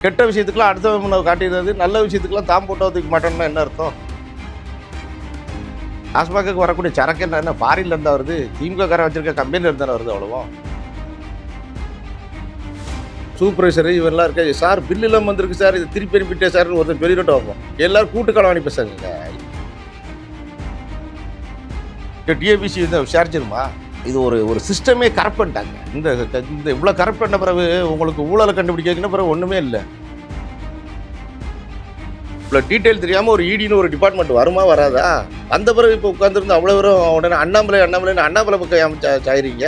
கெட்ட விஷயத்துக்குலாம் அடுத்த காட்டிடுறது நல்ல விஷயத்துக்குலாம் தாம் போட்டு ஒதுக்க மாட்டோம்னா என்ன அர்த்தம்? டாஸ்மாக்கு வரக்கூடிய சரக்கு என்ன என்ன ஃபாரின்ல இருந்தா வருது திமுக காரன் வச்சிருக்க கம்பெனில இருந்தா வருது அவ்வளவா? சூப்பர்வைசர் இவரெல்லாம் இருக்க? சார் பில் இல்லாமல் வந்திருக்கு சார் இது திருப்பி அனுப்பிட்டே சார் ஒருத்தர் பெரிய வைப்போம் எல்லாரும் கூட்டுக்களம் அனுப்பி பேசுங்க டிஏபிசி விசாரிச்சிருமா? இது ஒரு ஒரு சிஸ்டமே கரெக்ட் பண்ணிட்டாங்க. இந்த இந்த இவ்வளோ கரெக்ட் பண்ண பிறகு உங்களுக்கு ஊழலை கண்டுபிடிக்கணும் பிறகு ஒன்றுமே இல்லை. இவ்வளோ டீட்டெயில் தெரியாமல் ஒரு இடின்னு ஒரு டிபார்ட்மெண்ட் வருமா வராதா? அந்த பிறகு இப்போ உட்காந்துருந்து அவ்வளோ வரும் உடனே அண்ணாமலை அண்ணாமலைன்னு அண்ணாமலை பக்கம் சாயிறீங்க?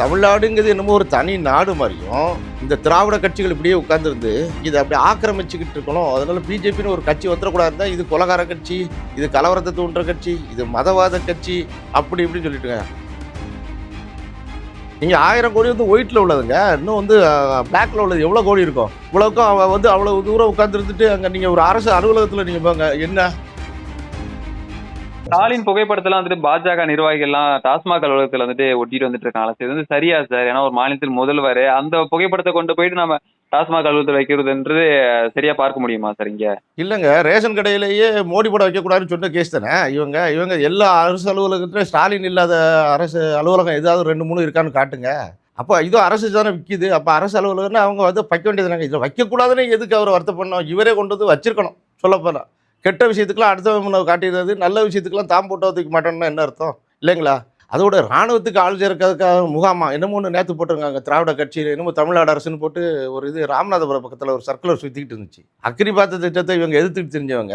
தமிழ்நாடுங்கிறது என்னமோ ஒரு தனி நாடு மாதிரியும் இந்த திராவிட கட்சிகள் இப்படியே உட்காந்துருந்து இதை அப்படி ஆக்கிரமிச்சுக்கிட்டு இருக்கணும். அதனால பிஜேபின்னு ஒரு கட்சி வந்துடக்கூடாதுன்னா இது கொலகார கட்சி இது கலவரத்தை தூண்டுற கட்சி இது மதவாத கட்சி அப்படி இப்படின்னு சொல்லிட்டுங்க நீங்கள் ஆயிரம் கோடி வந்து ஒயிட்டில் உள்ளதுங்க. இன்னும் வந்து பிளாக்ல உள்ளது. எவ்வளோ கோடி இருக்கும்? இவ்வளோக்கும் அவன் வந்து அவ்வளோ தூரம் உட்காந்துருந்துட்டு அங்கே நீங்கள் ஒரு அரசு அலுவலகத்தில் நீங்கள் போங்க. என்ன? ஸ்டாலின் புகைப்படத்தெல்லாம் வந்துட்டு பாஜக நிர்வாகிகள்லாம் டாஸ்மாக் அலுவலகத்துல வந்துட்டு ஒட்டிட்டு வந்துட்டு இருக்காங்களா? இது வந்து சரியா சார். ஏன்னா ஒரு மாநிலத்தில் முதல்வர் அந்த புகைப்படத்தை கொண்டு போயிட்டு நம்ம டாஸ்மாக் அலுவலகத்தில் வைக்கிறதுன்றது சரியா பார்க்க முடியுமா சார் இங்க? இல்லைங்க. ரேஷன் கடையிலேயே மோடி படம் வைக்கக்கூடாதுன்னு சொன்ன கேஸ் தானே? இவங்க இவங்க எல்லா அரசு அலுவலகத்திலும் ஸ்டாலின் இல்லாத அரசு அலுவலகம் ஏதாவது ரெண்டு மூணு இருக்கான்னு காட்டுங்க. அப்போ இது அரசு தானே விற்கிது அப்போ அரசு அலுவலகம்னு அவங்க வந்து வைக்க வேண்டியதுனாங்க இதில் வைக்கக்கூடாதுன்னு எதுக்கு அவர் வருத்தம் இவரே கொண்டு வந்து வச்சிருக்கணும். சொல்லப்போனால் கெட்ட விஷயத்துக்குலாம் அடுத்த காட்டிடுறது நல்ல விஷயத்துக்குலாம் தாம் போட்டு ஒதுக்க மாட்டோம்னா என்ன அர்த்தம்? இல்லைங்களா? அதோட ராணுவத்துக்கு ஆள் சேர்க்கறதுக்காக முகாமா? என்னமோ ஒன்று நேற்று போட்டிருக்காங்க திராவிட கட்சியில் என்னமோ தமிழ்நாடு அரசுன்னு போட்டு ஒரு இது ராமநாதபுரம் பக்கத்தில் ஒரு சர்க்குலர் சுற்றிக்கிட்டு இருந்துச்சு. அக்ரிபாத்த திட்டத்தை இவங்க எதிர்த்துட்டு தெரிஞ்சவங்க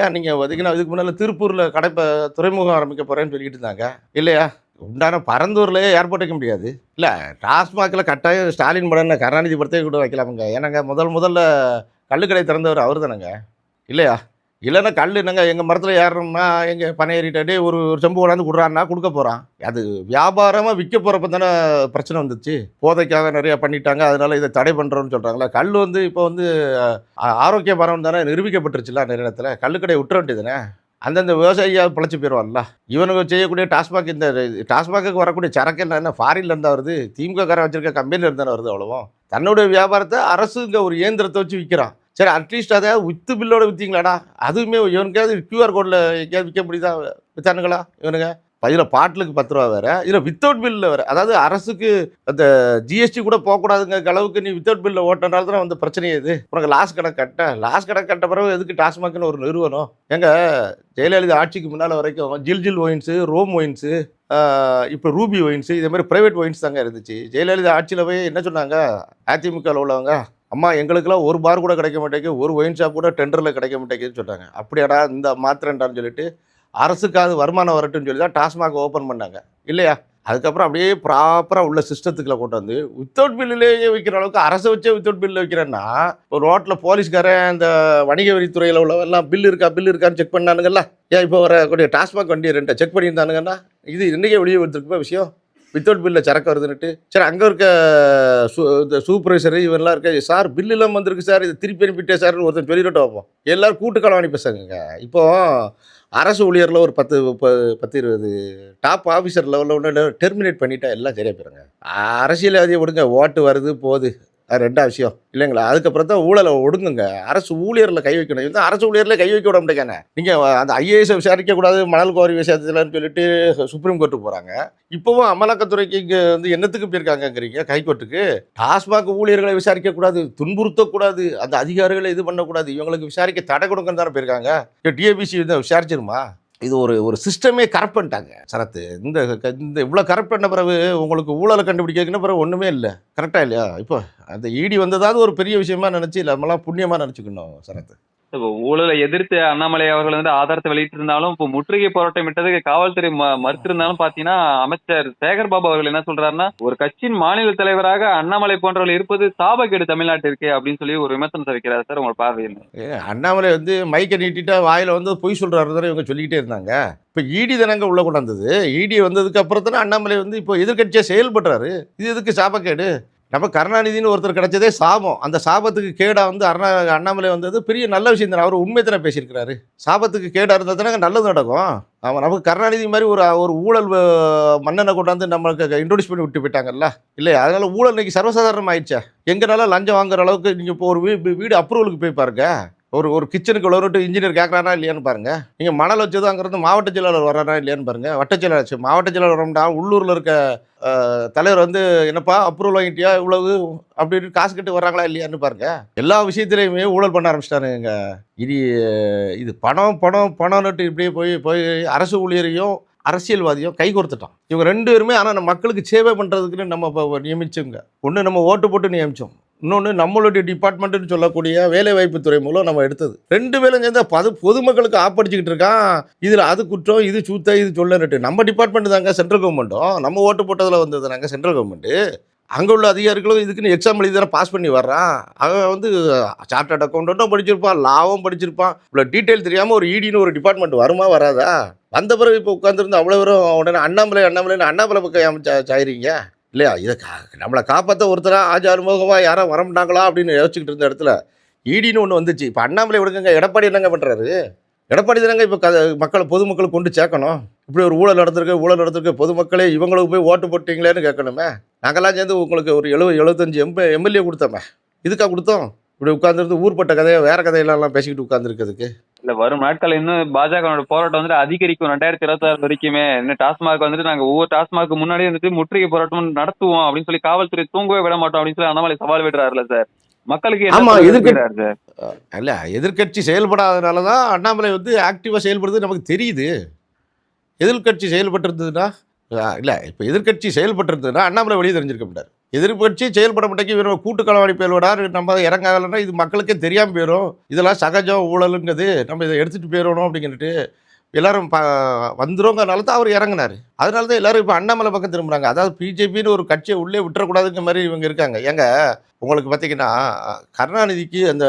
ஏன் நீங்கள் பார்த்தீங்கன்னா இதுக்கு முன்னால் திருப்பூரில் கடைப்ப துறைமுகம் ஆரம்பிக்க போகிறேன்னு சொல்லிட்டு இருந்தாங்க. இல்லையா? உண்டான பரந்தூர்லேயே ஏர்போர்ட் வைக்க முடியாது. இல்லை டாஸ்மாகில் கட்டாயம் ஸ்டாலின் படம் கருணாநிதி படத்தையே கூட வைக்கலாமுங்க. ஏன்னாங்க முதல் முதல்ல கல்லுக்கடை திறந்தவர் அவர் தானேங்க இல்லையா? இல்லைன்னா கல் என்னங்க எங்கள் மரத்தில் ஏறணும்னா எங்கள் பனை ஒரு ஒரு செம்பு கொண்டாந்து கொடுறான்னா கொடுக்க போகிறான் அது வியாபாரமாக விற்க போகிறப்ப தானே பிரச்சனை வந்துச்சு. போதைக்காக நிறைய பண்ணிட்டாங்க அதனால இதை தடை பண்ணுறோன்னு சொல்கிறாங்களா கல் வந்து இப்போ வந்து ஆரோக்கிய மரம் தானே நிரூபிக்கப்பட்டுருச்சுல நிறைய இடத்துல கல்லுக்கடையை விட்டுற வேண்டியதுனே அந்தந்த விவசாயியாக பிழைச்சி போயிடுவான்ல. இவனுக்கு செய்யக்கூடிய டாஸ்மாக் இந்த டாஸ்மாக்கு வரக்கூடிய சரக்கு என்ன என்ன ஃபாரின்ல இருந்தா வருது? திமுக காரன் வச்சிருக்க கம்பெனில தானே வருது அவ்வளோவும். தன்னுடைய வியாபாரத்தை அரசுங்க ஒரு இயந்திரத்தை வச்சு விற்கிறான் சரி அட்லீஸ்ட் அதை வித்து பில்லோட விற்றீங்களாடா அதுவுமே இவனுக்காவது கியூஆர் கோடில் எங்கேயாவது விற்க முடியுதா? வித்தானுங்களா? இவனுங்க? இதில் பாட்டிலுக்கு பத்து ரூபா வேறு. இதில் வித்தவுட் பில்லில் வேறு. அதாவது அரசுக்கு அந்த ஜிஎஸ்டி கூட போகக்கூடாதுங்க அளவுக்கு நீ வித்தவுட் பில்லில் ஓட்டினால தான் வந்து பிரச்சனையே இது. உனக்கு லாஸ் கணக்கு கட்ட. லாஸ் கணக்கு கட்ட பிறகு எதுக்கு டாஸ்மாக்னு ஒரு நிறுவனம்? எங்கள் ஜெயலலிதா ஆட்சிக்கு முன்னால் வரைக்கும் Jil Jil wines Rome wines இப்போ ரூபி ஒயின்ஸு இதே மாதிரி ப்ரைவேட் ஒயின்ஸ் தாங்க இருந்துச்சு. ஜெயலலிதா ஆட்சியில் போய் என்ன சொன்னாங்க? அதிமுகவில் உள்ளவங்க அம்மா எங்களுக்கெல்லாம் ஒரு பார் கூட கிடைக்க மாட்டேங்குது ஒரு ஒயின் ஷாப் கூட டெண்டரில் கிடைக்க மாட்டேங்குதுன்னு சொல்கிறாங்க அப்படியாடா இந்த மாத்திரண்டான்னு சொல்லிட்டு அரசுக்காவது வருமானம் வரட்டும்னு சொல்லி தான் டாஸ்மாக் ஓப்பன் பண்ணாங்க. இல்லையா? அதுக்கப்புறம் அப்படியே ப்ராப்பராக உள்ள சிஸ்டத்துக்குள்ள கொண்டு வந்து வித்தவுட் பில்லுலேயே விற்கிற அளவுக்கு அரசை வச்சே வித்தவுட் பில்லில் வைக்கிறேன்னா ஒரு ரோட்டில் போலீஸ்காரன் இந்த வணிக வரித்துறையில் உள்ளவெல்லாம் பில் இருக்கா பில் இருக்கான்னு செக் பண்ணானுங்கல்ல? ஏன் இப்போ வரக்கூடிய டாஸ்மாக் வண்டி ரெண்டை செக் பண்ணியிருந்தானுங்கன்னா இது இன்றைக்கே வெளியே வந்துருக்குப்பா விஷயம்? வித்தவுட் பில்லில் சரக்கு வருதுன்னுட்டு சரி அங்கே இருக்க சூ இந்த சூப்பர்வைசர் இவரெல்லாம் இருக்க சார் பில் இல்லாமல் வந்திருக்கு சார். இது திருப்பி அனுப்பிட்டே சார்னு ஒருத்தன் சொல்லிட்டு வைப்போம் எல்லோரும் கூட்டுக்களம் அனுப்பி பேசுங்க இப்போ அரசு ஊழியரில் ஒரு பத்து பத்து இருபது டாப் ஆஃபீஸர் லெவலில் ஒன்று டெர்மினேட் பண்ணிட்டா எல்லாம் சரியாக போயிருங்க. அரசியல்வாதியை விடுங்க. ஓட்டு வருது போகுது. அது ரெண்டாம் விஷயம். இல்லைங்களா? அதுக்கப்புறம் தான் ஊழலை ஒடுங்குங்க. அரசு ஊழியரில் கை வைக்கணும். இது அரசு ஊழியரில் கை வைக்க விட மாட்டேங்கானே நீங்கள் அந்த ஐஏஎஸ் விசாரிக்கக்கூடாது மணல் கோரி விசாரிச்சலன்னு சொல்லிட்டு சுப்ரீம் கோர்ட்டு போகிறாங்க இப்போவும் அமலாக்கத்துறைக்கு இங்கே வந்து என்னத்துக்கு போயிருக்காங்கங்கிறீங்க? ஹைகோர்ட்டுக்கு டாஸ்மாக் ஊழியர்களை விசாரிக்கக்கூடாது துன்புறுத்தக்கூடாது அந்த அதிகாரிகளை இது பண்ணக்கூடாது இவங்களுக்கு விசாரிக்க தடை கொடுங்கன்னு தானே போயிருக்காங்க. டிஏபிசி வந்து விசாரிச்சிருமா? இது ஒரு ஒரு சிஸ்டமே கரெக்ட் பண்ணிட்டாங்க சரத்து. இந்த இந்த இவ்வளோ கரெக்ட் பண்ண பிறகு உங்களுக்கு ஊழலை கண்டுபிடிக்கிறதுக்குன்னு பிறகு ஒன்றுமே இல்லை. கரெக்டாக இல்லையா? இப்போ அந்த இடி வந்ததாவது ஒரு பெரிய விஷயமா நினச்சி நம்மளாம் புண்ணியமாக நினச்சிக்கணும் சரத்து. ஊழலை எதிர்த்து அண்ணாமலை அவர்கள் வந்து ஆதாரத்தை வெளியிட்டிருந்தாலும் இப்போ முற்றுகை போராட்டம் விட்டதுக்கு காவல்துறை ம- மறுத்திருந்தாலும் பாத்தீங்கன்னா அமைச்சர் சேகர் பாபு அவர்கள் என்ன சொல்றாருன்னா ஒரு கட்சியின் மாநில தலைவராக அண்ணாமலை போன்றவர்கள் இருப்பது சாபக்கேடு தமிழ்நாட்டிற்கு அப்படின்னு சொல்லி ஒரு விமர்சனம் தெரிவிக்கிறார் சார் உங்க பார்வையில். அண்ணாமலை வந்து மைக்கை நீட்டிட்டா வாயில் வந்து பொய் சொல்றாரு இவங்க சொல்லிக்கிட்டே இருந்தாங்க. இப்போ இடி தானங்க உள்ள கொண்டாந்தது. இடி வந்ததுக்கு அப்புறம் தானே அண்ணாமலை வந்து இப்போ எதிர்கட்சியாக செயல்படுறாரு. இது எதுக்கு சாபக்கேடு நம்ம கருணாநிதினு ஒருத்தர் கிடைச்சதே சாபம். அந்த சாபத்துக்கு கேடாக வந்து அருணா அண்ணாமலை வந்தது பெரிய நல்ல விஷயம் தானே. அவர் உண்மை தானே பேசியிருக்கிறாரு. சாபத்துக்கு கேடாக இருந்ததுனாங்க நல்லது நடக்கும். அவன் நமக்கு கருணாநிதி மாதிரி ஒரு ஒரு ஊழல் மன்னனை கொண்டாந்து நம்மளுக்கு இன்ட்ரோடியூஸ் பண்ணி விட்டு போயிட்டாங்கல்ல? இல்லையா? அதனால் ஊழல் இன்றைக்கி சர்வசாதாரணம் ஆயிடுச்சா எங்கனால லஞ்சம் வாங்குற அளவுக்கு நீங்கள் இப்போ ஒரு வீ- வீடு அப்ரூவலுக்கு போய் பாருங்கள் ஒரு ஒரு கிச்சனுக்கு இவ்வளோ இன்ஜினியர் கேட்குறானா இல்லையான்னு பாருங்கள் நீங்கள் மணல் வச்சது அங்கேருந்து மாவட்ட செயலாளர் வர்றாரா இல்லையான்னு பாருங்க. வட்ட செயலாளர் மாவட்ட செயலாளர் வரோம்டா உள்ளூரில் இருக்க தலைவர் வந்து என்னப்பா அப்ரூவல் வாங்கிட்டியா இவ்வளவு அப்படின்னு காசு கட்டு வர்றாங்களா இல்லையான்னு பாருங்கள் எல்லா விஷயத்துலையுமே ஊழல் பண்ண ஆரம்பிச்சிட்டானுங்க இது இது பணம் பணம் பணம்னுட்டு இப்படியே போய் போய் அரசு ஊழியரையும் அரசியல்வாதியும் கை கொடுத்துட்டோம் இவங்க ரெண்டு பேருமே ஆனால் நம்ம மக்களுக்கு சேவை பண்ணுறதுக்குன்னு நம்ம இப்போ நியமிச்சோங்க. ஒன்று நம்ம ஓட்டு போட்டு நியமிச்சோம். இன்னொன்று நம்மளுடைய டிபார்ட்மெண்ட்டுன்னு சொல்லக்கூடிய வேலைவாய்ப்பு துறை மூலம் நம்ம எடுத்தது. ரெண்டு பேரும் சேர்ந்து பது பொதுமக்களுக்கு ஆப்படிச்சுக்கிட்டு இருக்கான். இதில் அது குற்றம் இது சூத்த இது சொல்லன்ட்டு நம்ம டிபார்ட்மெண்ட் தாங்க சென்ட்ரல் கவர்மெண்ட்டும் நம்ம ஓட்டு போட்டதில் வந்தது நாங்கள் சென்ட்ரல் கவர்மெண்ட்டு அங்கே உள்ள அதிகாரிகளும் இதுக்குன்னு எக்ஸாம் எழுதி தானே பாஸ் பண்ணி வர்றான். அவன் வந்து சார்ட்டர்ட் அக்கௌண்ட்டும் படிச்சிருப்பான் லாவும் படிச்சிருப்பான். இவ்வளோ டீட்டெயில் தெரியாமல் ஒரு இடின்னு ஒரு டிபார்ட்மெண்ட் வருமா வராதா? வந்த பிறகு இப்போ உட்காந்துருந்து அவ்வளோ வரும் உடனே அண்ணாமலை அண்ணாமலைன்னு அண்ணாமலை பக்கம் அமைச்சா சாயிறீங்க. இல்லையா? இதை கா நம்மளை காப்பாற்ற ஒருத்தரா ஆஜ் அறுமுகமாக யாரும் வரமாட்டாங்களா அப்படின்னு யோசிச்சுக்கிட்டு இருந்த இடத்துல ஈடின்னு ஒன்று வந்துச்சு. இப்போ அண்ணாமலை விடுங்க எடப்பாடி என்னங்க பண்ணுறாரு எடப்பாடி தானங்க இப்போ க மக்களை பொதுமக்களை கொண்டு சேர்க்கணும். இப்படி ஒரு ஊழல் நடந்திருக்கு ஊழல் நடந்திருக்கு. பொதுமக்களே இவங்களுக்கு போய் ஓட்டு போட்டிங்களேன்னு கேட்கணுமே. நாங்கள்லாம் சேர்ந்து உங்களுக்கு ஒரு எழுபது எழுபத்தஞ்சு எம்ப எம்எல்ஏ கொடுத்தோமே. இதுக்கா கொடுத்தோம்? இப்படி உட்காந்துருந்து ஊர்பட்ட கதையை வேற கதையெல்லாம் பேசிக்கிட்டு உட்காந்துருக்கிறதுக்கு இல்ல வரும் நாட்கள் இன்னும் பாஜகவோட போராட்டம் வந்துட்டு அதிகரிக்கும். ரெண்டாயிரத்தி இருபத்தி ஆறு வரைக்குமே. இன்னும் டாஸ்மாக் வந்துட்டு நாங்க ஒவ்வொரு டாஸ்மாக் முன்னாடியே வந்துட்டு முற்றுகை போராட்டம் நடத்துவோம் அப்படின்னு சொல்லி காவல்துறை தூங்கவே விட மாட்டோம் அப்படின்னு சொல்லி அண்ணாமலை சவால் விடுறாருல சார். மக்களுக்கு என்ன ஆமா, சொல்ல எதிர்க்க- விரும்புகிறாரு சார். இல்ல எதிர்க்கட்சி செயல்படாதனால தான் அண்ணாமலை வந்து ஆக்டிவாக செயல்படுறது நமக்கு தெரியுது. எதிர்க்கட்சி செயல்பட்டிருந்ததுன்னா இல்லை இப்போ எதிர்க்கட்சி செயல்பட்டிருந்ததுன்னா அண்ணாமலை வெளியே தெரிஞ்சிருக்க மாட்டார். எதிர்கட்சி செயல்பட மாட்டேங்க இவர் கூட்டு களவாணி பேர்விடார் நம்ம இறங்காகலன்னா இது மக்களுக்கே தெரியாமல் போயிடும் இதெல்லாம் சகஜம் ஊழலுங்கிறது நம்ம இதை எடுத்துகிட்டு போயிடணும் அப்படிங்கிறது எல்லாரும் ப வந்துருங்கிறனால தான் அவர் இறங்குனார். அதனால தான் எல்லாரும் இப்போ அண்ணாமலை பக்கம் திரும்புகிறாங்க அதாவது பிஜேபின்னு ஒரு கட்சியை உள்ளே விட்டுறக்கூடாதுங்கிற மாதிரி இவங்க இருக்காங்க. ஏங்க உங்களுக்கு பார்த்தீங்கன்னா கருணாநிதிக்கு அந்த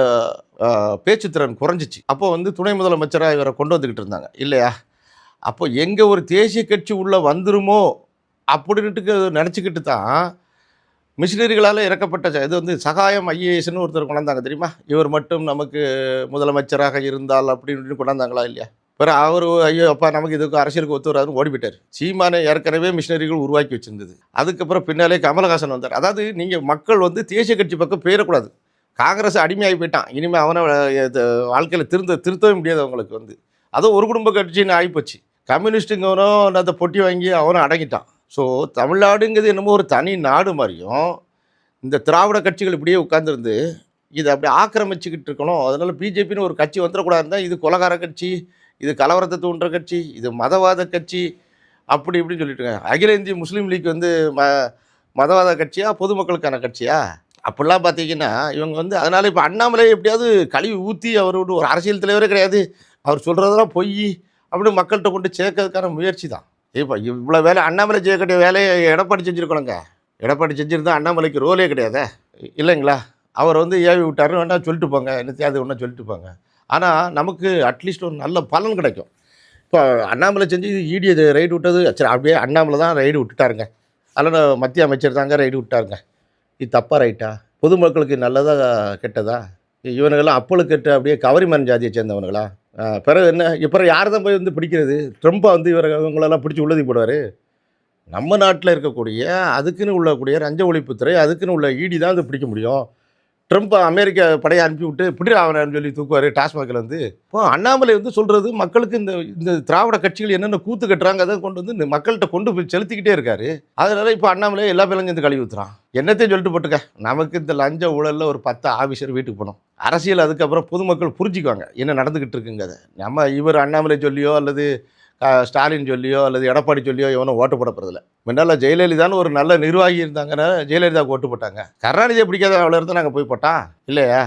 பேச்சுத்திறன் குறைஞ்சிச்சு. அப்போ வந்து துணை முதலமைச்சராக இவரை கொண்டு வந்துக்கிட்டு இருந்தாங்க. இல்லையா? அப்போ எங்கே ஒரு தேசிய கட்சி உள்ளே வந்துருமோ அப்படின்ட்டு நினச்சிக்கிட்டு தான் மிஷினரிகளால் இறக்கப்பட்ட இது வந்து சகாயம் ஐஏஎஸ்னு ஒருத்தர் கொண்டாந்தாங்க தெரியுமா? இவர் மட்டும் நமக்கு முதலமைச்சராக இருந்தால் அப்படின்னு கொண்டாந்தாங்களா இல்லையா? பிறகு அவர் ஐயோ அப்பா நமக்கு இதுக்கு அரசியலுக்கு ஒத்து வராதுன்னு ஓடி போயிட்டார் சீமானை ஏற்கனவே மிஷினரிகள் உருவாக்கி வச்சிருந்தது. அதுக்கப்புறம் பின்னாலே கமலஹாசன் வந்தார். அதாவது நீங்கள் மக்கள் வந்து தேசிய கட்சி பக்கம் போயிடக்கூடாது காங்கிரஸ் அடிமையாகி போயிட்டான். இனிமேல் அவனை வாழ்க்கையில் திருந்த திருத்தவே முடியாது அவங்களுக்கு வந்து. அதுவும் ஒரு குடும்ப கட்சின்னு ஆகிப்போச்சு கம்யூனிஸ்ட்டுங்கவனும் அந்த பொட்டி வாங்கி அவனும் அடங்கிட்டான். ஸோ தமிழ்நாடுங்கிறது என்னமோ ஒரு தனி நாடு மாதிரியும் இந்த திராவிட கட்சிகள் இப்படியே உட்காந்துருந்து இதை அப்படியே ஆக்கிரமிச்சுக்கிட்டு இருக்கணும். அதனால் பிஜேபின்னு ஒரு கட்சி வந்துடக்கூடாதுன்னா இது கொலகார கட்சி இது கலவரத்தை தூண்டுற கட்சி இது மதவாத கட்சி அப்படி இப்படின்னு சொல்லிட்டு இருக்காங்க. அகில இந்திய முஸ்லீம் லீக் வந்து ம மதவாத கட்சியா பொதுமக்களுக்கான கட்சியா? அப்படிலாம் பார்த்தீங்கன்னா இவங்க வந்து அதனால் இப்போ அண்ணாமலை எப்படியாவது கழுவி ஊற்றி அவரோட ஒரு அரசியல் தலைவரே கிடையாது. அவர் சொல்கிறதெல்லாம் பொய் அப்படி மக்கள்கிட்ட கொண்டு சேர்க்கறதுக்கான முயற்சி தான். இப்போ இவ்வளோ வேலை அண்ணாமலை செய்யக்கூடிய வேலையை எடப்பாடி செஞ்சுருக்கணுங்க. எடப்பாடி செஞ்சுருந்தா அண்ணாமலைக்கு ரோலே கிடையாதே. இல்லைங்களா? அவர் வந்து ஏவி விட்டாருன்னு வேண்டாம் சொல்லிட்டு போங்க. என்னத்தையாவது ஒன்றா சொல்லிட்டு போங்க. ஆனால் நமக்கு அட்லீஸ்ட் ஒரு நல்ல பலன் கிடைக்கும். இப்போ அண்ணாமலை செஞ்சு இடியை ரைடு விட்டது சரி அப்படியே அண்ணாமலை தான் ரைடு விட்டுட்டாருங்க. அதில் மத்திய அமைச்சர் தாங்க ரைடு விட்டாருங்க. இது தப்பாக ரைட்டா பொதுமக்களுக்கு நல்லதா கெட்டதா? இவனுங்கெல்லாம் அப்பளுக்கு கெட்ட அப்படியே கவரிமன் ஜாதியை சேர்ந்தவனுங்களா? பிறகு என்ன? இப்போ யார் தான் போய் வந்து பிடிக்கிறது? ட்ரம்ப்பை வந்து இவர் இவங்களெல்லாம் பிடிச்சி உள்ளதி போடுவார் நம்ம நாட்டில் இருக்கக்கூடிய அதுக்குன்னு உள்ளக்கூடிய லஞ்ச ஒழிப்புத்துறை அதுக்குன்னு உள்ள ஈடி தான் வந்து பிடிக்க முடியும். ட்ரம்ப் அமெரிக்கா படையை அனுப்பி விட்டு பிடி சொல்லி தூக்குவார் டாஸ்மாகில் வந்து இப்போ அண்ணாமலை வந்து சொல்கிறது மக்களுக்கு இந்த இந்த திராவிட கட்சிகள் என்னென்ன கூத்து கட்டுறாங்க அதை கொண்டு வந்து இந்த மக்கள்கிட்ட கொண்டு போய் செலுத்திக்கிட்டே இருக்காரு. அதனால இப்போ அண்ணாமலை எல்லா பேரும் இந்த கழுவி ஊத்துறான் என்னத்தையும் சொல்லிட்டு போட்டுக்க நமக்கு இந்த லஞ்ச ஊழலில் ஒரு பத்து ஆஃபீஸர் வீட்டுக்கு போனோம் அரசியல் அதுக்கப்புறம் பொதுமக்கள் புரிஞ்சுக்குவாங்க என்ன நடந்துக்கிட்டு இருக்குங்க அதை நம்ம இவர் அண்ணாமலை சொல்லியோ அல்லது ஸ்டாலின் சொல்லியோ அல்லது எடப்பாடி சொல்லியோ எவனும் ஓட்டு போட போகிறதில்ல முன்னால் ஜெயலலிதான்னு ஒரு நல்ல நிர்வாகி இருந்தாங்கன்னா ஜெயலலிதாவுக்கு ஓட்டு போட்டாங்க. கருணாநிதியை பிடிக்காத அவ்வளோ இருந்தால் நாங்கள் போய் போட்டோம் இல்லையா?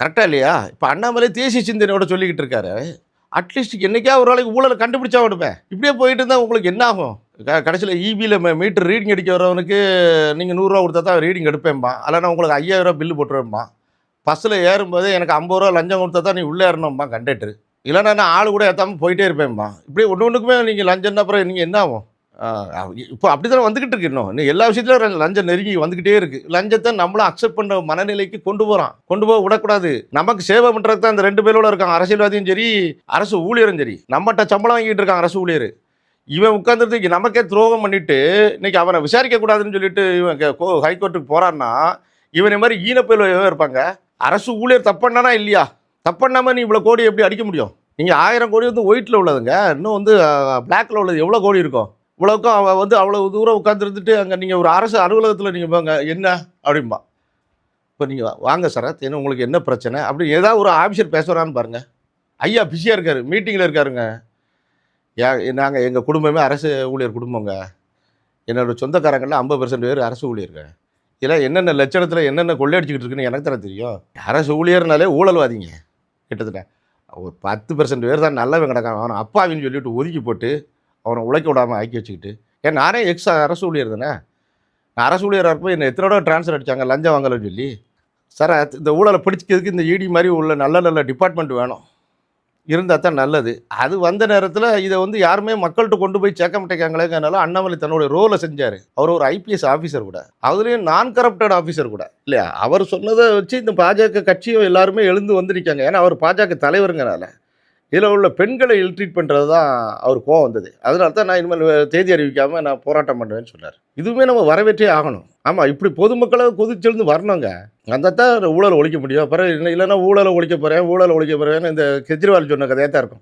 கரெக்டாக இல்லையா? இப்போ அண்ணாமலை தேசிய சிந்தனையோட சொல்லிக்கிட்டு இருக்காரு. அட்லீஸ்ட் என்னைக்கா ஒரு நாளைக்கு ஊழலை கண்டுபிடிச்சா விடுப்பேன் இப்படியே போயிட்டு இருந்தால் உங்களுக்கு என்ன ஆகும்? கடைசியில் இபியில் மீட்டர் ரீடிங் அடிக்க வரவனுக்கு நீங்கள் நூறுரூவா கொடுத்தா தான் ரீடிங் எடுப்பேன்பா நான் உங்களுக்கு ஐயாயிரம் ரூபா பில்லு போட்டுருவேன்பா பஸ்ஸில் ஏறும்போது எனக்கு ஐம்பது ரூபா லஞ்சம் கொடுத்தா தான் நீ உள்ளே ஏறணும்பா கண்டக்டர் இல்லைன்னா நான் ஆள் கூட ஏற்றாமல் போயிட்டே இருப்பேன்ப்பா. இப்படி ஒன்று ஒன்றுக்குமே நீங்கள் லஞ்சம்னா அப்புறம் நீங்கள் என்ன ஆகும்? இப்போ அப்படி தானே வந்துக்கிட்டு இருக்கு இன்னும். இன்னும் எல்லா விஷயத்துலையும் லஞ்சம் நெருங்கி வந்துக்கிட்டே இருக்கு. லஞ்சத்தை நம்மளும் அக்செப்ட் பண்ணுற மனநிலைக்கு கொண்டு போகிறான் கொண்டு போக விடக்கூடாது. நமக்கு சேவை பண்ணுறது தான் அந்த ரெண்டு பேரோட இருக்காங்க. அரசியல்வாதியும் சரி அரசு ஊழியரும் சரி. நம்மகிட்ட சம்பளம் வாங்கிட்டு இருக்காங்க அரசு ஊழியர். இவன் உட்காந்துட்டு நமக்கே துரோகம் பண்ணிட்டு இன்னைக்கு அவனை விசாரிக்க கூடாதுன்னு சொல்லிட்டு இவன் ஹைகோர்ட்டுக்கு போறான்னா இவனை மாதிரி ஈனப்பயில இருப்பாங்க. அரசு ஊழியர் தப்பண்ணானா இல்லையா? தப்பண்ணாமல் நீ இவ்வளோ கோடி எப்படி அடிக்க முடியும்? நீங்கள் ஆயிரம் கோடி வந்து ஒயிட்டில் உள்ளதுங்க. இன்னும் வந்து பிளாக்கில் உள்ளது எவ்வளோ கோடி இருக்கும்? இவ்வளோக்கும் அவள் வந்து அவ்வளோ தூரம் உட்காந்துருந்துட்டு அங்கே நீங்கள் ஒரு அரசு அலுவலகத்தில் நீங்கள் போங்க. என்ன? அப்படிம்பா. இப்போ நீங்கள் வாங்க சரத் என்ன உங்களுக்கு என்ன பிரச்சனை? அப்படி ஏதாவது ஒரு ஆஃபீஸர் பேசுகிறான்னு பாருங்கள் ஐயா பிஸியாக இருக்காரு. மீட்டிங்கில் இருக்காருங்க. ஏ நாங்கள் எங்கள் குடும்பமே அரசு ஊழியர் குடும்பங்க. என்னோட சொந்தக்காரங்களில் ஐம்பது பெர்சன்ட் பேர் அரசு ஊழியருங்க இதெல்லாம் என்னென்ன லட்சணத்தில் என்னென்ன கொள்ளையடிச்சிக்கிட்டு இருக்குன்னு எனக்கு தானே தெரியும். அரசு ஊழியர்னாலே ஊழல்வாதிங்க. கிட்டத்தட்ட ஒரு பத்து பெர்சன்ட் பேர் தான் நல்லவன் கிடக்கான் அவனை அப்பாவின்னு சொல்லிட்டு ஒதுக்கி போட்டு அவனை உழைக்க விடாமல் ஆக்கி வச்சுக்கிட்டு. ஏன் நானே எக்ஸ் அரசு ஊழியர் தானே? நான் அரசு ஊழியராக இருப்போம் என்னை எத்தனை தடவை ட்ரான்ஸ்ஃபர் அடித்தாங்க லஞ்சம் வாங்கலன்னு சொல்லி. சார் இந்த ஊழலை பிடிச்சிக்கிறதுக்கு இந்த இடி மாதிரி உள்ள நல்ல நல்ல டிபார்ட்மெண்ட் வேணும். இருந்தால் தான் நல்லது. அது வந்த நேரத்தில் இதை வந்து யாருமே மக்கள்கிட்ட கொண்டு போய் சேர்க்க மாட்டேங்காங்களேங்கிறனால அண்ணாமலை தன்னுடைய ரோலை செஞ்சார். அவர் ஒரு ஐபிஎஸ் ஆஃபீஸர் கூட. அதுலேயும் நான் கரப்டட் ஆஃபீஸர் கூட. இல்லையா? அவர் சொன்னதை வச்சு இந்த பாஜக கட்சியும் எல்லாருமே எழுந்து வந்திருக்காங்க. ஏன்னா அவர் பாஜக தலைவருங்கனால இதில் உள்ள பெண்களை இல்ட்ரீட் பண்ணுறது தான் அவர் கோவம் வந்தது. அதனால தான் நான் இனிமேல் தேதி அறிவிக்காமல் நான் போராட்டம் பண்ணுவேன்னு சொன்னார். இதுவுமே நம்ம வரவேற்றே ஆகணும். ஆமாம் இப்படி பொதுமக்களை கொதிச்செழுந்து வரணுங்க. அந்த தான் ஊழல் ஒழிக்க முடியும். அப்புறம் இல்லைன்னா ஊழலை ஒழிக்க போகிறேன் ஊழலை ஒழிக்க போகிறேன்னு இந்த கெஜ்ரிவால் சொன்ன கதையாக தான் இருக்கும்.